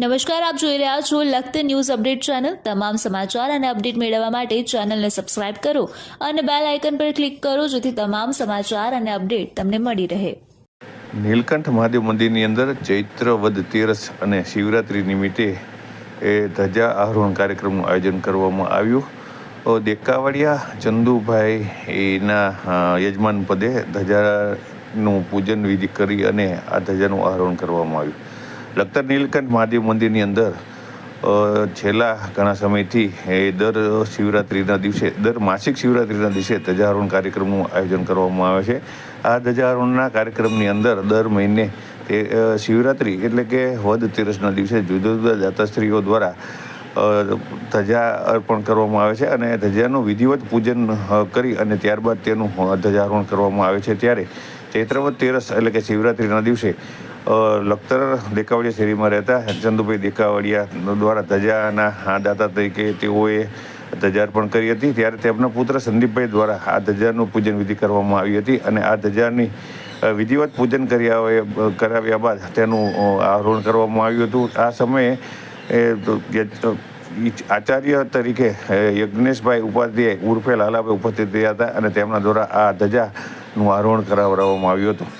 નમસ્કાર, આપ જોઈ રહ્યા છો લખત ન્યૂઝ અપડેટ ચેનલ. તમામ સમાચાર અને અપડેટ મેળવવા માટે ચેનલને સબસ્ક્રાઇબ કરો અને બેલ આઇકન પર ક્લિક કરો જેથી તમામ સમાચાર અને અપડેટ તમને મળી રહે. નીલકંઠ મહાદેવ મંદિરની અંદર ચૈત્ર વદ તેરસ અને શિવરાત્રિ નિમિત્તે એ ધજા આરોહણ કાર્યક્રમનું આયોજન કરવામાં આવ્યું. દેકાવાડિયા ચંદુભાઈ એના યજમાન પદે ધજાનું પૂજન વિધિ કરી અને આ ધજાનું આરોહણ કરવામાં આવ્યું. લખતર નીલકંઠ મહાદેવ મંદિરની અંદર છેલ્લા ઘણા સમયથી એ દર શિવરાત્રિના દિવસે, દર માસિક શિવરાત્રિના દિવસે ધજારોહણ કાર્યક્રમનું આયોજન કરવામાં આવે છે. આ ધજારોહણના કાર્યક્રમની અંદર દર મહિને તે શિવરાત્રિ એટલે કે વદ તેરસના દિવસે જુદા જુદા દાતાશ્રીઓ દ્વારા ધજા અર્પણ કરવામાં આવે છે અને ધજાનું વિધિવત પૂજન કરી અને ત્યારબાદ તેનું ધજારોહણ કરવામાં આવે છે. ત્યારે ચૈત્રવદ તેરસ એટલે કે શિવરાત્રિના દિવસે લખતર દેકાવડિયા શેરીમાં રહેતા ચંદુભાઈ દેકાવડિયા દ્વારા ધજાના દાતા તરીકે તેઓએ ધજા અર્પણ કરી હતી. ત્યારે તેમના પુત્ર સંદીપભાઈ દ્વારા આ ધજાનું પૂજન વિધિ કરવામાં આવી હતી અને આ ધજાની વિધિવત પૂજન કર્યા કરાવ્યા બાદ તેનું આરોહણ કરવામાં આવ્યું હતું. આ સમયે, એ આચાર્ય તરીકે યજ્ઞેશભાઈ ઉપાધ્યાય ઉર્ફે લાલાભાઈ ઉપસ્થિત રહ્યા હતા અને તેમના દ્વારા આ ધજાનું આરોહણ કરાવડાવવામાં આવ્યું હતું.